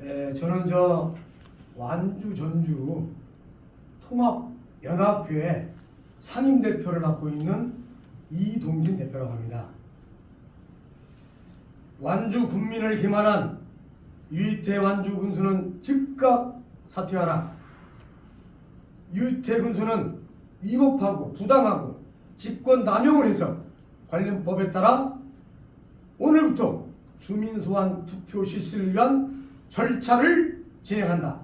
에, 저는 저 완주 전주 통합 연합회 상임 대표를 맡고 있는 이동진 대표라고 합니다. 완주 군민을 기만한 유이태 완주 군수는 즉각 사퇴하라. 유이태 군수는 위법하고 부당하고 직권 남용을 해서 관련 법에 따라 오늘부터 주민 소환 투표 실시를 위한 절차를 진행한다.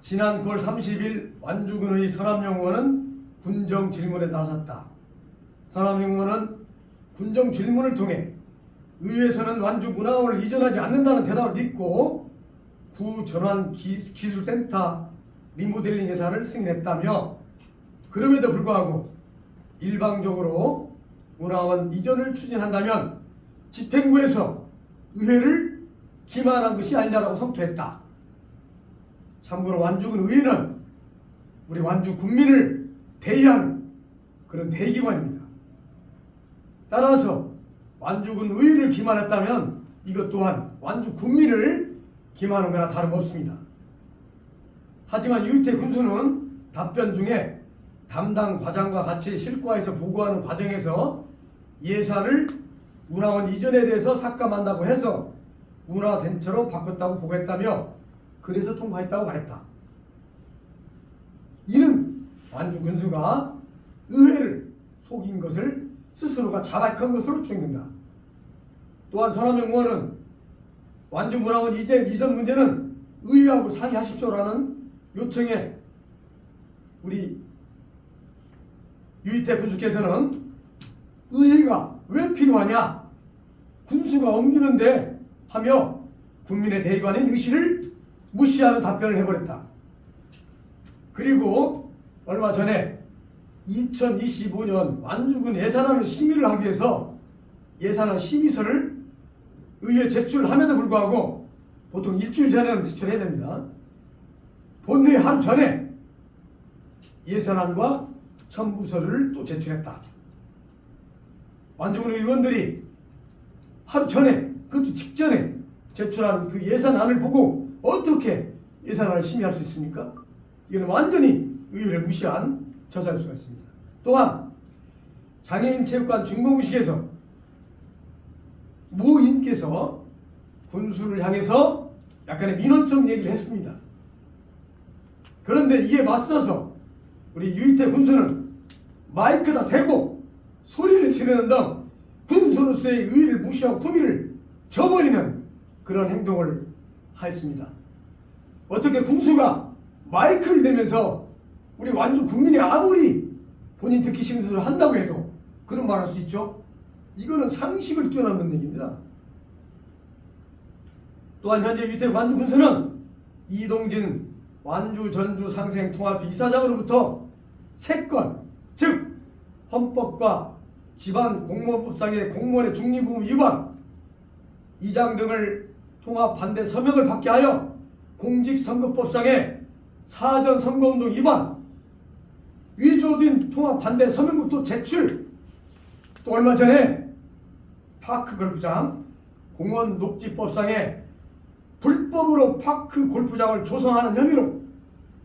지난 9월 30일 완주군의 서남영 의원은 군정 질문에 나섰다. 서남영 의원은 군정 질문을 통해 의회에서는 완주 문화원을 이전하지 않는다는 대답을 믿고 구 전환 기, 기술센터 리모델링 예산을 승인했다며 그럼에도 불구하고 일방적으로 문화원 이전을 추진한다면 집행부에서 의회를 기만한 것이 아니냐라고 성토했다. 참고로 완주군 의회는 우리 완주 국민을 대의하는 그런 대기관입니다. 따라서 완주군 의회를 기만했다면 이것 또한 완주 국민을 기만한 거나 다름없습니다. 하지만 유태 군수는 답변 중에 담당 과장과 같이 실과에서 보고하는 과정에서 예산을 문화원 이전에 대해서 삭감한다고 해서 문화덴처로 바꿨다고 보고했다며 그래서 통과했다고 말했다. 이는 완주 군수가 의회를 속인 것을 스스로가 자백한 것으로 추정된다. 또한 선암영 의원은 완주 문화원 이전, 이전 문제는 의회하고 상의하십시오라는 요청에 우리 유이태 군수께서는 의회가 왜 필요하냐 군수가 옮기는데 하며 국민의 대의관인 의시를 무시하는 답변을 해버렸다. 그리고 얼마 전에 2025년 완주군 예산안을 심의를 하기 위해서 예산안 심의서를 의회 제출함에도 불구하고 보통 일주일 전에는 제출해야 됩니다. 본회의 하루 전에 예산안과 첨부서를 또 제출했다. 완주군 의원들이 하루 전에 그것도 직전에 제출한 그 예산안을 보고 어떻게 예산안을 심의할 수 있습니까? 이건 완전히 의회를 무시한 저자일 수가 있습니다. 또한 장애인 체육관 준공식에서 무인께서 군수를 향해서 약간의 민원성 얘기를 했습니다. 그런데 이에 맞서서 우리 유이태 군수는 마이크다 대고 소리를 지르는 등 군수로서의 의의를 무시하고 품위를 저버리는 그런 행동을 하였습니다. 어떻게 군수가 마이크를 대면서 우리 완주 국민이 아무리 본인 듣기 싫은 소리를 한다고 해도 그런 말 할 수 있죠? 이거는 상식을 뛰어넘는 얘기입니다. 또한 현재 유태 완주 군수는 이동진 완주 전주 상생 통합 이사장으로부터 세 건, 즉 헌법과 지방 공무원법상의 공무원의 중립의무 위반, 이장 등을 통합 반대 서명을 받게 하여 공직선거법상의 사전 선거운동 위반, 위조된 통합 반대 서명국도 제출, 또 얼마 전에 파크 골프장 공원 녹지법상에 불법으로 파크 골프장을 조성하는 혐의로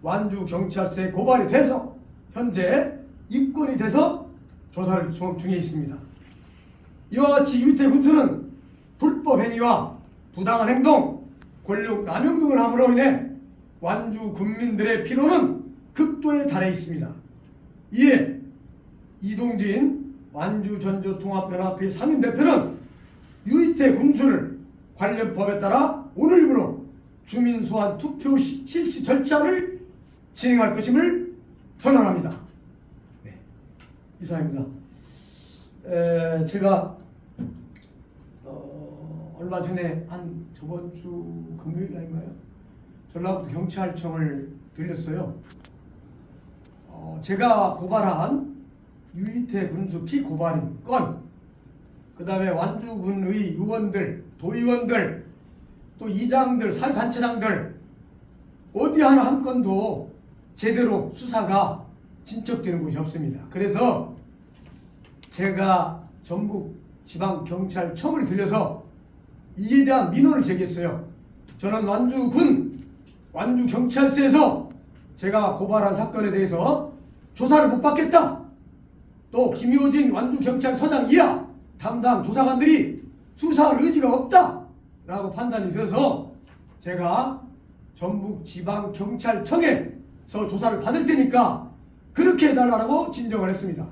완주 경찰서에 고발이 돼서 현재 입건이 돼서 조사를 중- 중에 있습니다. 이와 같이 유태 군수는 불법 행위와 부당한 행동, 권력 남용 등을 함으로 인해 완주 국민들의 피로는 극도에 달해 있습니다. 이에 이동진 완주 전주 통합연합회 상임 대표는 유이태 군수를 관련 법에 따라 오늘부로 주민 소환 투표 시- 실시 절차를 진행할 것임을 선언합니다. 네, 이상입니다. 에, 제가 어, 얼마 전에 한 저번 주 금요일 날인가요? 전라북도 경찰청을 들렸어요. 어, 제가 고발한 유이태 군수 피고발인 건, 그 다음에 완주군의 의원들, 도의원들, 또 이장들, 사회단체장들 어디 하나 한 건도 제대로 수사가 진척되는 곳이 없습니다. 그래서 제가 전국 지방경찰청을 들려서 이에 대한 민원을 제기했어요. 저는 완주군 완주경찰서에서 제가 고발한 사건에 대해서 조사를 못 받겠다. 또 김효진 완주경찰서장 이하 담당 조사관들이 수사할 의지가 없다. 라고 판단이 돼서 제가 전북지방경찰청에서 조사를 받을 테니까 그렇게 해달라고 진정을 했습니다.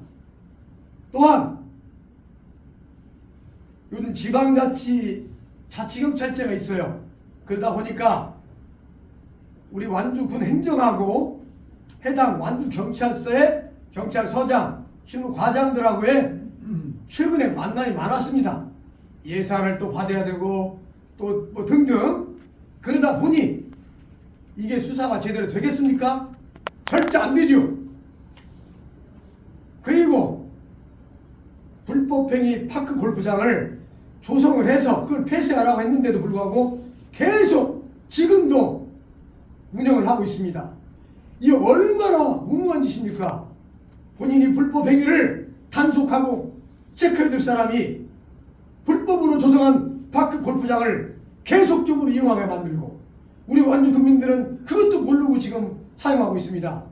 또한 요즘 지방자치 자치경찰제가 있어요. 그러다 보니까 우리 완주군 행정하고 해당 완주경찰서의 경찰서장, 실무과장들하고의 최근에 만남이 많았습니다. 예산을 또 받아야 되고 또 뭐 등등 그러다 보니 이게 수사가 제대로 되겠습니까? 절대 안 되죠. 그리고 불법행위 파크 골프장을 조성을 해서 그걸 폐쇄하라고 했는데도 불구하고 계속 지금도 운영을 하고 있습니다. 이 얼마나 무모한 짓입니까? 본인이 불법 행위를 단속하고 체크해줄 사람이 불법으로 조성한 파크 골프장을 계속적으로 이용하게 만들고 우리 완주 국민들은 그것도 모르고 지금 사용하고 있습니다.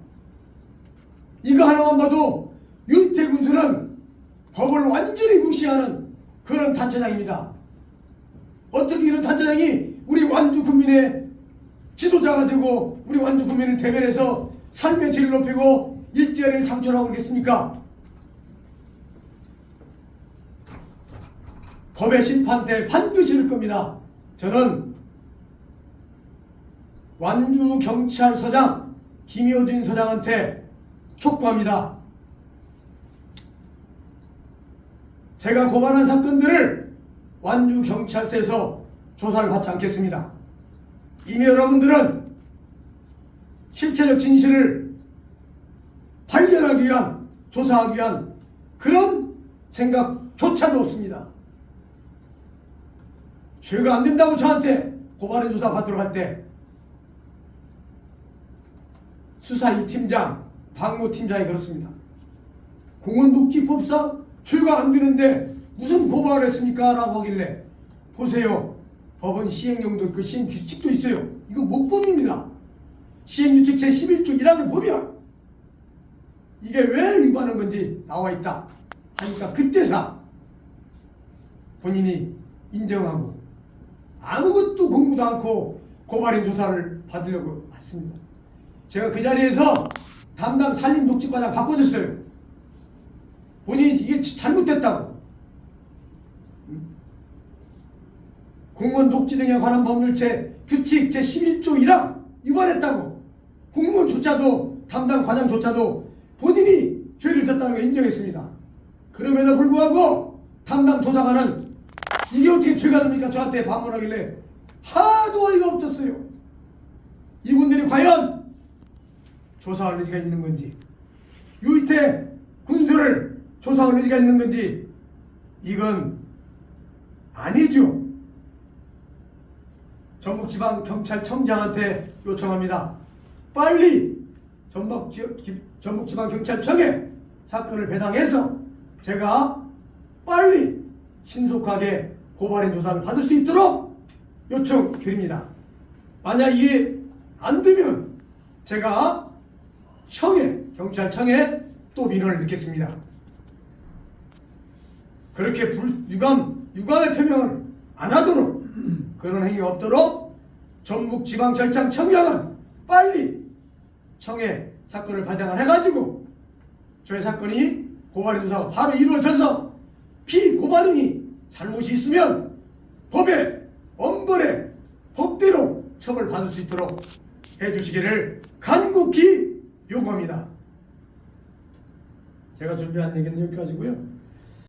이거 하나만 봐도 유태 군수는 법을 완전히 무시하는 그런 단체장입니다. 어떻게 이런 단체장이 우리 완주 국민의 지도자가 되고 우리 완주 국민을 대변해서 삶의 질을 높이고 일자리를 창출하고 있겠습니까? 법의 심판대 반드시 이를 겁니다. 저는 완주 경찰서장 김효진 서장한테 촉구합니다. 제가 고발한 사건들을 완주 경찰서에서 조사를 받지 않겠습니다. 이미 여러분들은 실체적 진실을 발견하기 위한 조사하기 위한 그런 생각조차도 없습니다. 죄가 안 된다고 저한테 고발인 조사 받도록 할 때 수사 이 팀장, 박모 팀장이 그렇습니다. 공원독지법상 죄가 안 되는데 무슨 고발을 했습니까? 라고 하길래 보세요. 법은 시행령도 있고 시행규칙도 있어요. 이거 목범입니다. 시행규칙 제11조 1항을 보면 이게 왜 위반한 건지 나와 있다. 하니까 그때사 본인이 인정하고 아무것도 공부도 않고 고발인 조사를 받으려고 했습니다. 제가 그 자리에서 담당 산림 녹지과장 바꿔줬어요. 본인이 이게 잘못됐다고. 공무원 녹지 등에 관한 법률 제 규칙 제 11조 1항 위반했다고. 공무원조차도 담당 과장조차도 본인이 죄를 졌다는 걸 인정했습니다. 그럼에도 불구하고 담당 조사관은 이게 어떻게 죄가 됩니까? 저한테 반문하길래 하도 어이가 없었어요. 이분들이 과연 조사할 의지가 있는 건지 유이태 군수를 조사할 의지가 있는 건지 이건 아니죠. 전북지방경찰청장한테 요청합니다. 빨리 전북지, 전북지방경찰청에 사건을 배당해서 제가 빨리 신속하게 고발인 조사를 받을 수 있도록 요청드립니다. 만약 이게 안 되면 제가 청에 경찰청에 또 민원을 넣겠습니다. 그렇게 불, 유감 유감의 표명을 안 하도록 그런 행위 없도록 전북 지방절장 청장은 빨리 청에 사건을 발당을 해가지고 저의 사건이 고발인 조사가 바로 이루어져서 피고발인이 잘못이 있으면 법에 엄벌에 법대로 처벌받을 수 있도록 해주시기를 간곡히 요구합니다. 제가 준비한 얘기는 여기까지고요.